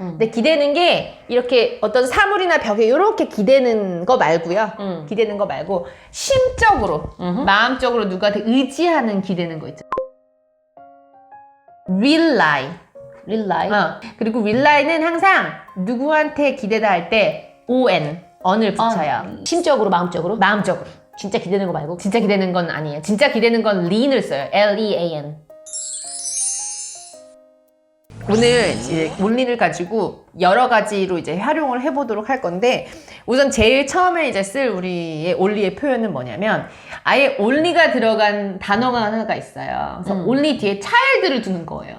음. 근데 기대는 게 이렇게 어떤 사물이나 벽에 이렇게 기대는 거 말고요. 음. 기대는 거 말고 심적으로, 음흠. 마음적으로 누구한테 의지하는 기대는 거 있죠. rely. 릴라이. 어, 그리고 릴라이는 항상 누구한테 기대다 할 때 on, on을 붙여요. 아, 심적으로 마음적으로. 마음적으로. 진짜 기대는 거 말고. 진짜 기대는 건 아니에요. 진짜 기대는 건 lean을 써요. L-E-A-N. 오늘 이제 온리를 가지고 여러 가지로 이제 활용을 해보도록 할 건데 우선 제일 처음에 이제 쓸 우리의 온리의 표현은 뭐냐면 아예 온리가 들어간 단어가 하나가 있어요. 그래서 음. 온리 뒤에 child를 두는 거예요.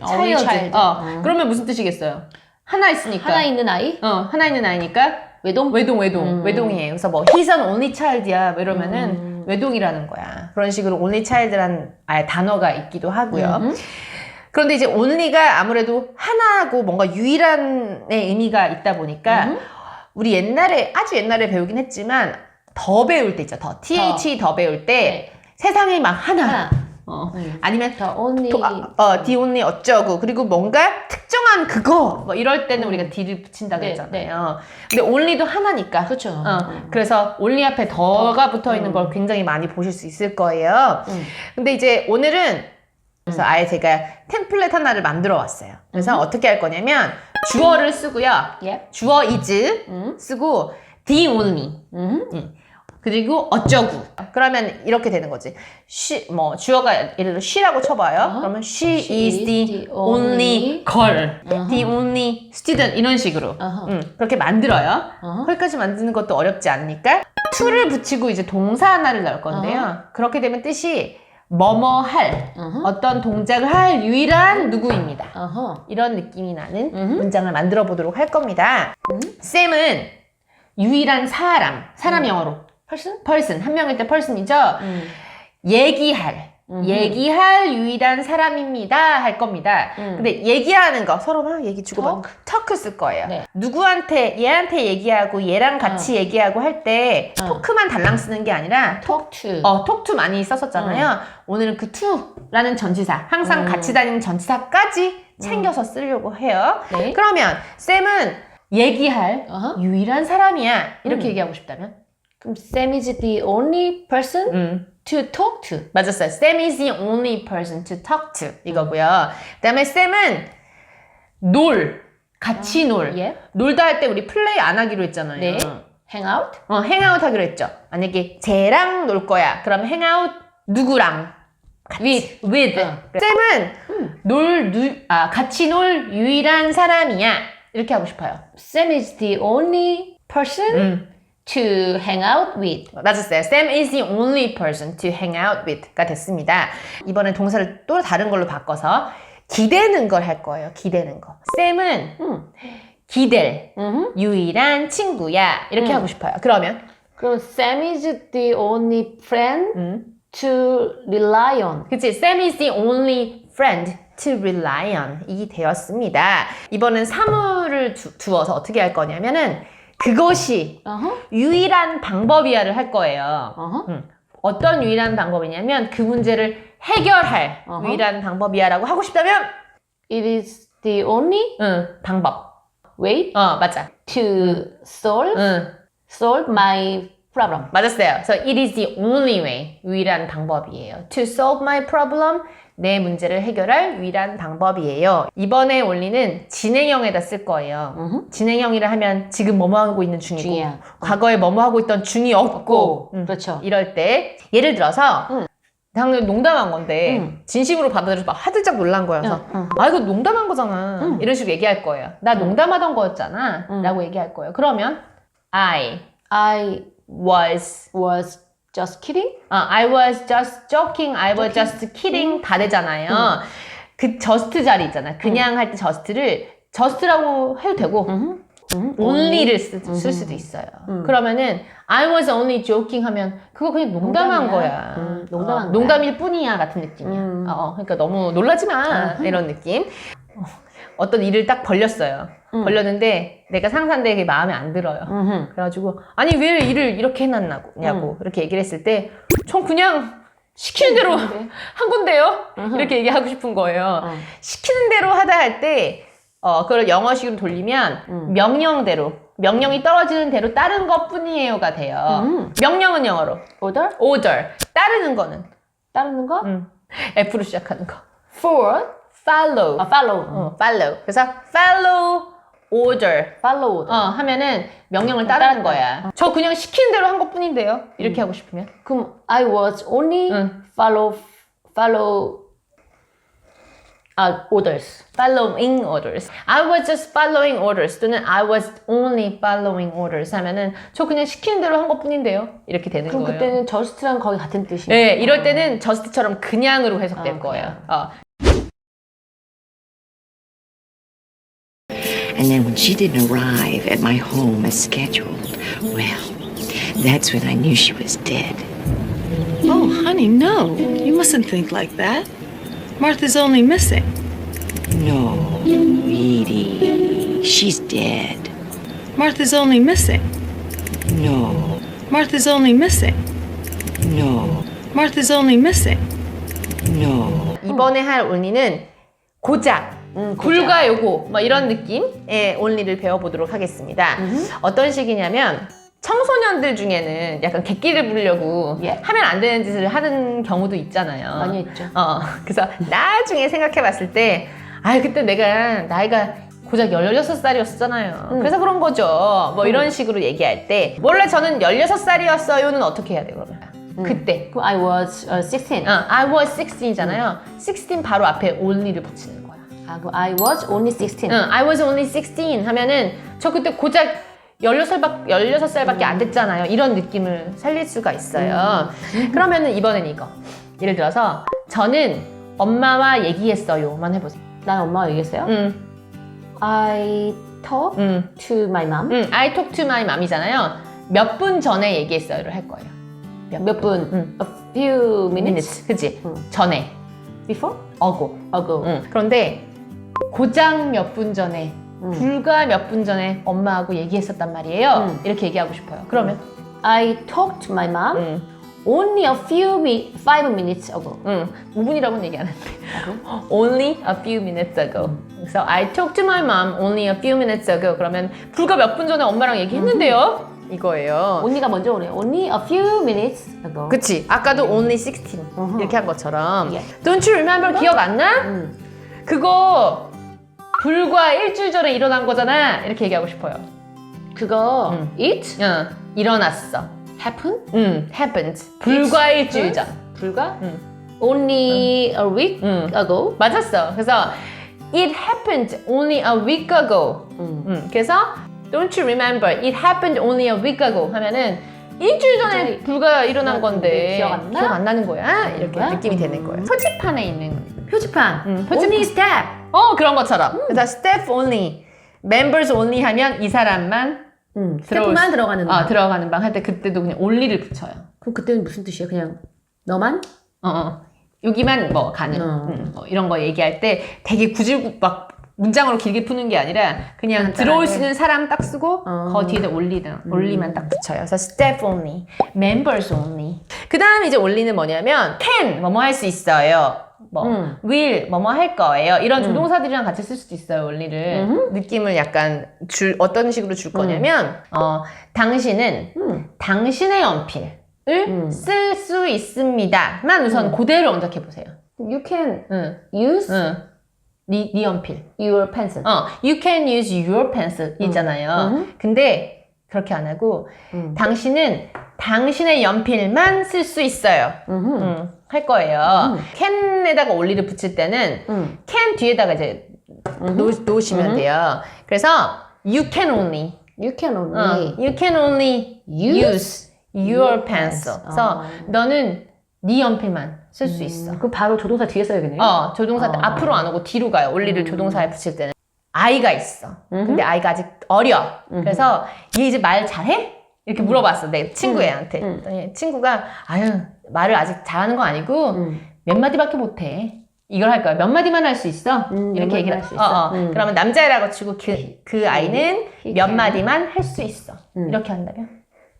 only child. child. 어, 음. 그러면 무슨 뜻이겠어요? 하나 있으니까. 하나 있는 아이? 어, 하나 있는 아이니까 외동? 외동 외동 음. 외동이에요. 그래서 뭐 he's an only child이야 뭐 이러면은 음. 외동이라는 거야. 그런 식으로 only child라는 아예 단어가 있기도 하고요. 음흠. 그런데 이제 only가 아무래도 하나고 뭔가 유일한의 의미가 있다 보니까 음흠. 우리 옛날에 아주 옛날에 배우긴 했지만 더 배울 때 있죠. 더 th 더, 배울 때 네. 세상에 막 하나, 하나. 어. 음. 아니면 더 only. 도, 아, 어, the only 어쩌고 그리고 뭔가 특정한 그거 뭐 이럴 때는 우리가 the를 붙인다 네, 그랬잖아요. 근데 only도 하나니까 그렇죠. 어, 음. 그래서 only 앞에 더가 붙어 있는 음. 걸 굉장히 많이 보실 수 있을 거예요. 음. 근데 이제 오늘은 그래서 아예 제가 템플릿 하나를 만들어 왔어요. 그래서 음. 어떻게 할 거냐면 주어를 쓰고요. 예. 주어 is 음. 쓰고 the only 음. 그리고 어쩌고 그러면 이렇게 되는 거지. she 뭐 주어가 예를 들어 she라고 쳐봐요. 어? 그러면 she, She is the, only girl, 어허. the only student 이런 식으로 어허. 음, 그렇게 만들어요. 어허. 거기까지 만드는 것도 어렵지 않으니까 to를 붙이고 이제 동사 하나를 넣을 건데요. 그렇게 되면 뜻이 뭐뭐 할 어허. 어떤 동작을 할 유일한 누구입니다. 어허. 이런 느낌이 나는 음흠. 문장을 만들어 보도록 할 겁니다. 음. 쌤은 유일한 사람, 사람 음. 영어로 person? person 한 명일 때 person이죠. 음. 얘기할 음흠. 얘기할 유일한 사람입니다 할 겁니다. 음. 근데 얘기하는 거 서로 막 얘기 주고 막 터크 쓸 거예요. 네. 누구한테 얘한테 얘기하고 얘랑 같이 얘기하고 할 때 어. 토크만 달랑 쓰는 게 아니라 to. 어, 톡투 많이 썼었잖아요. 오늘은 그 투라는 전치사, 항상 음. 같이 다니는 전치사까지 챙겨서 쓰려고 해요. 네. 그러면 쌤은 얘기할 어허. 유일한 사람이야. 이렇게 음. 얘기하고 싶다면? 그럼 Sam is the only person 음. To talk to. 맞았어요. Sam is the only person to talk to 이거고요. 그다음에 쌤은 놀, 같이 놀. 예. 놀다 할 때 우리 플레이 안 하기로 했잖아요. 네. hang out. 어, 행아웃 하기로 했죠. 만약에 쟤랑 놀 거야. 그럼 행아웃 누구랑? with. with. 어. 쌤은 음. 놀, 누, 아, 같이 놀 유일한 사람이야. 이렇게 하고 싶어요. Sam is the only person 음. To hang out with. 맞았어요. Sam is the only person to hang out with가 됐습니다. 이번에 동사를 또 다른 걸로 바꿔서 기대는 걸 할 거예요. 기대는 거. 쌤은 음. 기댈 음흠. 유일한 친구야. 이렇게 음. 하고 싶어요. 그러면 그럼 Sam is the only friend 음. to rely on. 그치? Sam is the only friend to rely on. 이 되었습니다. 이번엔 사물을 두, 두어서 어떻게 할 거냐면은 그것이 어허. 유일한 방법이야를 할 거예요. 어허. 음. 어떤 유일한 방법이냐면 그 문제를 해결할 어허. 유일한 방법이야라고 하고 싶다면 It is the only 응, 방법. way 어, 맞아. to solve 응, solve my problem. 맞았어요. So it is the only way. 유일한 방법이에요. To solve my problem. 내 문제를 해결할 유일한 방법이에요. 이번에 올리는 진행형에다 쓸 거예요. 음흠. 진행형이라 하면 지금 뭐뭐 하고 있는 중이고 중이야. 과거에 뭐뭐 하고 있던 중이 없고 음, 그렇죠. 이럴 때 예를 들어서 응. 당연히 농담한 건데 응. 진심으로 받아들여서 막 화들짝 놀란 거여서 응, 응. 아 이거 농담한 거잖아 응. 이런 식으로 얘기할 거예요 나 응. 농담하던 거였잖아 응. 라고 얘기할 거예요 그러면 I I was was just kidding. 어, I was just joking I was just kidding 다 되잖아요 그 just 자리 있잖아 그냥 할 때 just를 just라고 해도 되고. 음, only를 쓰, 쓸 음. 수도 있어요. 음. 그러면은 I was only joking 하면 그거 그냥 농담한 농담이야. 거야. 음, 농담한 어, 거야. 농담일 뿐이야 같은 느낌이야. 음. 어, 그러니까 너무 놀라지 마 음. 이런 느낌. 어, 어떤 일을 딱 벌렸어요. 음. 벌렸는데 내가 상사인데 그게 마음에 안 들어요. 음흠. 그래가지고 아니 왜 일을 이렇게 해놨냐고 이렇게 얘기를 했을 때 전 그냥 시키는 대로 한 건데요. 음흠. 이렇게 얘기하고 싶은 거예요. 어. 시키는 대로 하다 할 때 어, 그걸 영어식으로 돌리면 음. 명령대로 명령이 떨어지는 대로 따른 것 뿐이에요가 돼요. 음. 명령은 영어로 order order 따르는 거는 따르는 거 음. F로 시작하는 거 forward follow 아 follow 어, follow 그래서 follow order follow order 어, 하면은 명령을 어, 따르는 따랐다. 거야. 저 그냥 시키는 대로 한 것 뿐인데요. 이렇게 하고 싶으면. 그럼 I was only 응. follow follow 아 orders following orders. I was just following orders 또는 I was only following orders 하면은 저 그냥 시키는 대로 한 것 뿐인데요. 이렇게 되는 그럼 거예요. 그때는 just랑 거의 같은 뜻이 네, 이럴 때는 just처럼 그냥으로 해석될 아, 거예요. 어. And then when she didn't arrive at my home as scheduled, well, that's when I knew she was dead. Oh, honey, no. You mustn't think like that. Martha's only missing. No, Edie, she's dead. Martha's only missing. No, Martha's only missing. no, Martha's only missing. no. 이번에 할 온리는 고작, 음. 불과 요거 뭐 이런 느낌의 온리를 배워보도록 하겠습니다. 어떤 식이냐면 청소년들 중에는 약간 객기를 부리려고 예. 하면 안 되는 짓을 하는 경우도 있잖아요. 많이 했죠. 어, 그래서 나중에 생각해봤을 때, 아, 그때 내가 나이가 고작 16살이었잖아요. 음. 그래서 그런 거죠. 뭐 이런 식으로 얘기할 때, 원래 저는 16살이었어요는 어떻게 해야 돼, 그러면? 그때. 그럼 I was uh, 16 어, I was 16이잖아요. 16 바로 앞에 only를 붙이는 거야. 아, 그럼 I was only 16 응, I was only 16 하면은 저 그때 고작 16살밖, 16살밖에 안 됐잖아요. 이런 느낌을 살릴 수가 있어요. 그러면은 이번엔 이거. 예를 들어서 저는 엄마와 얘기했어요만 해보세요. 난 엄마가 얘기했어요 응, I talked 응, to my mom 응. I talk to my mom이잖아요. 몇 분 전에 얘기했어요를 할 거예요. 몇 분? 응. A few minutes. 그치? 응. 전에. before? 어고. ago 응. 그런데 고작 몇분 전에 응. 불과 몇 분 전에 엄마하고 얘기했었단 말이에요. 음. 이렇게 얘기하고 싶어요. 그러면 I talked to my mom 응. only a few mi five minutes ago 응. 5분이라고는 얘기 안 했는데. Only a few minutes ago. 그래서 I talked to my mom only a few minutes ago. 그러면 불과 몇 분 전에 엄마랑 얘기했는데요. 이거예요. only가 먼저 오네요 only a few minutes ago 그치. 아까도 only 16 어허. 이렇게 한 것처럼. 예. Don't you remember? 기억 안 나? 음. 그거 불과 일주일 전에 일어난 거잖아. 이렇게 얘기하고 싶어요. 그거 음. it 응. 일어났어. happen 응. happened. 불과 일주일 전. 불과 응. only a week 응. ago 맞았어. 그래서 it happened only a week ago. 음. 음, 그래서 don't you remember it happened only a week ago 하면은 일주일 전에 불과 일어난 건데 기억 안 나? 기억 안 나는 거야 이렇게 거야? 느낌이 되는 거예요 표지판에 있는 표지판 음, 표지판. only step 어 그런 것처럼 그래서 step only members only 하면 이 사람만 음, 스태프만 수- 들어가는 아, 방. 들어가는 방 할 때 그때도 그냥 only를 붙여요 그럼 그때는 무슨 뜻이에요? 그냥 너만? 어, 어. 여기만 뭐 가는 어. 음, 뭐 이런 거 얘기할 때 되게 구질 막 문장으로 길게 푸는 게 아니라 그냥. 들어올 수 있는 사람 딱 쓰고 어. 거 뒤에다 올리든 올리만 딱 붙여요. 그래서 staff only, members only. 그 다음 이제 올리는 뭐냐면 can 뭐뭐 할 수 있어요. 뭐 음. will 뭐뭐 할 거예요. 이런 조동사들이랑 같이 쓸 수도 있어요. 올리를 음흠. 느낌을 약간 줄 어떤 식으로 줄 거냐면 어 당신은 음. 당신의 연필을 음. 쓸수 있습니다만 우선 그대로 언적해 보세요. You can 응, use 응. 네, 네 연필. your pencil. 어, you can use your pencil 있잖아요. 음. 근데 그렇게 안 하고 음. 당신은 당신의 연필만 쓸 수 있어요. 음, 할 거예요. 음. can에다가 올리를 붙일 때는 음. can 뒤에다가 이제 놓, 놓으시면 음. 돼요. 그래서 you can only You can 어, only you can only use, your pencil. 그래서 어. 너는 네 연필만 쓸 수 있어. 음, 그럼 바로 조동사 뒤에 써야겠네요. 어, 조동사 때 어. 앞으로 안 오고 뒤로 가요. 올리를 조동사에 붙일 때는. 아이가 있어. 근데 아이가 아직 어려. 그래서 얘 이제 말 잘해? 이렇게 물어봤어. 내 친구 애한테. 음. 그랬더니 친구가 아유 말을 아직 잘하는 거 아니고 음. 몇 마디밖에 못해. 이걸 할 거야. 몇 마디만 할 수 있어. 음, 몇 이렇게 마디만 얘기를 할수 어, 있어. 어. 음. 그러면 남자애라고 치고 그, 그 아이는 he 몇 can. 마디만 할 수 있어. 음. 이렇게 한다면.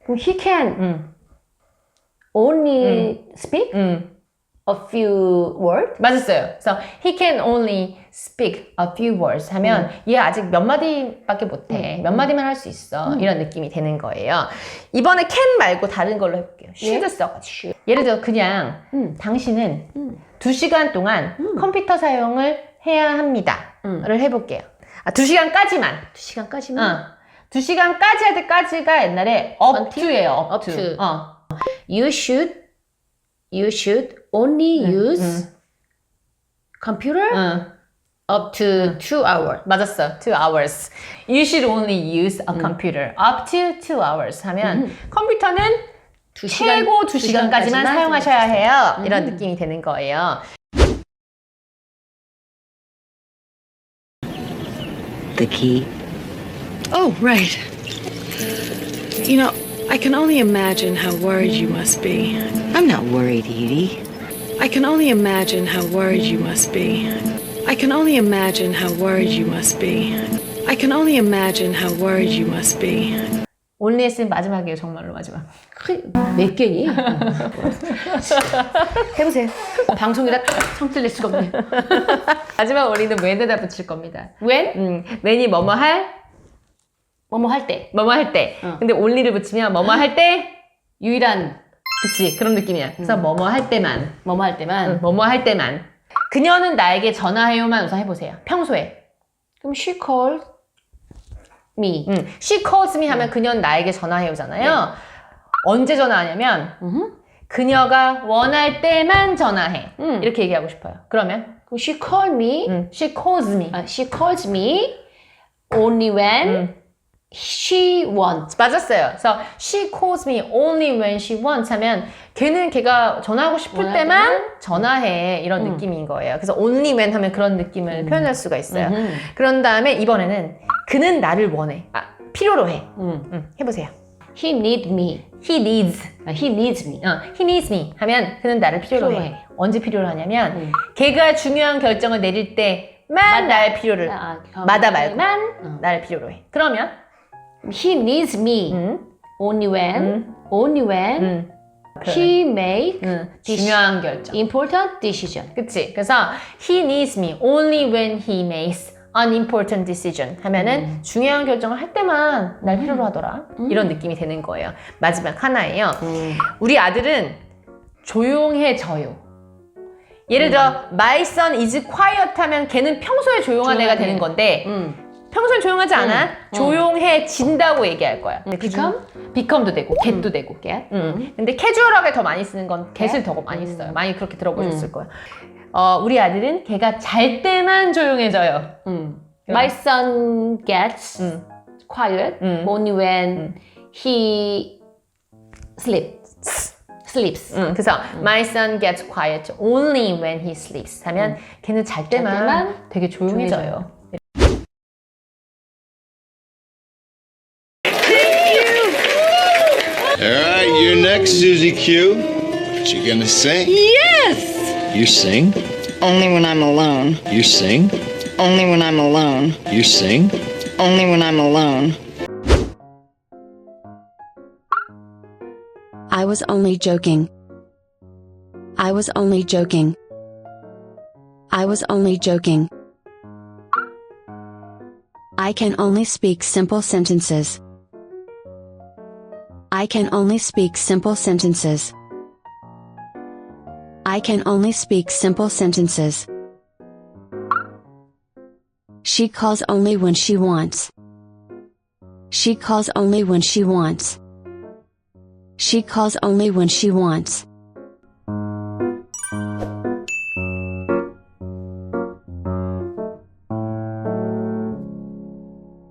그럼 he can 음. only speak 음. A few words. 맞았어요. 그래서 he can only speak a few words 하면 얘 아직 몇 마디밖에 못해. 몇 마디만 할 수 있어. 이런 느낌이 되는 거예요. 이번에 can 말고 다른 걸로 해볼게요. should 써가지고. 예를 들어 그냥 당신은 두 시간 동안 컴퓨터 사용을 해야 합니다.를 해볼게요. 아, 두 시간까지만. 두 시간까지만. 어. 두 시간까지 할 때까지가 옛날에 up to예요. up, Up to. to. 어. You should you should only use computer 응. up to two hours. 맞았어. Two hours. You should only use a computer up to two hours 하면 컴퓨터는 두 시간- 최고 두 두 시간까지만 시간까지만 사용하셔야 해요. 이런 음. 느낌이 되는 거예요. The key. Oh, right. You know, I can only imagine how worried you must be. I'm not worried, Edie. I can only imagine how worried you must be. I can only imagine how worried you must be. I can only imagine how worried you must be. 온리에스는 마지막이에요. 정말로 마지막. 그, 몇 개니? 해보세요. 방송이라 성질낼 수가 없네. 마지막 온리는 when에다 붙일 겁니다. When? 음, when이 뭐뭐 할, 뭐뭐 할 때. 뭐뭐 할 때. 어. 근데 온리를 붙이면 뭐뭐 할 때, 유일한 그치 그런 느낌이야. 그래서 뭐뭐 할 때만. 뭐뭐 할 때만. 응, 뭐뭐 할 때만. 그녀는 나에게 전화해요만 우선 해보세요. 평소에. 그럼 she called me. 음, she calls me 하면 그녀는 나에게 전화해요잖아요. 언제 전화하냐면 음흠. 그녀가 원할 때만 전화해. 음. 이렇게 얘기하고 싶어요. 그러면 그럼 she called me. 음, she calls me. 아, she calls me only when 음, she wants. 맞았어요. 그래서 she calls me only when she wants 하면 걔는 걔가 전화하고 싶을 원할 때만 때만? 전화해 이런 음. 느낌인 거예요. 그래서 only when 하면 그런 느낌을 표현할 수가 있어요. 음흠. 그런 다음에 이번에는 그는 나를 원해. 아, 필요로 해. 음. 음, 해보세요. He need me. He needs. 아, he needs me. 어, he needs me 하면 그는 나를 필요로 필요로 해. 해. 언제 필요로 하냐면 음. 걔가 중요한 결정을 내릴 때만 나를 필요를 아, 마다 말고 만 어, 나를 필요로 해. 그러면 he needs me 음, only when 음, only when 음, he make 음, 중요한 결정. important decision. 그치? 그래서 he needs me only when he makes an important decision 하면은 중요한 결정을 할 때만 날 필요로 하더라. 이런 느낌이 되는 거예요. 마지막 하나예요. 우리 아들은 조용해져요. 예를 들어 my son is quiet 하면 걔는 평소에 조용한 애가 조용하네. 되는 건데 음. 평소에 조용하지 않아? 음. 조용해진다고 얘기할 거야. 그 become? 중- become도 되고 get도 되고 get. 음. 근데 캐주얼하게 더 많이 쓰는 건 get을 get? 더 많이 음. 써요. 많이 그렇게 들어보셨을 거예요. 어, 우리 아들은 걔가 잘 때만 조용해져요. 음. My son gets 음. quiet 음. only when he sleeps. sleeps. 음, 그래서 my son gets quiet only when he sleeps 하면 걔는 잘 때만, 때만 되게 조용해져요. All Susie Q. What you gonna sing? Yes! You sing? Only when I'm alone. You sing? Only when I'm alone. You sing? Only when I'm alone. I was only joking. I was only joking. I was only joking. I can only speak simple sentences. I can only speak simple sentences. I can only speak simple sentences. She calls only when she wants. She calls only when she wants. She calls only when she wants.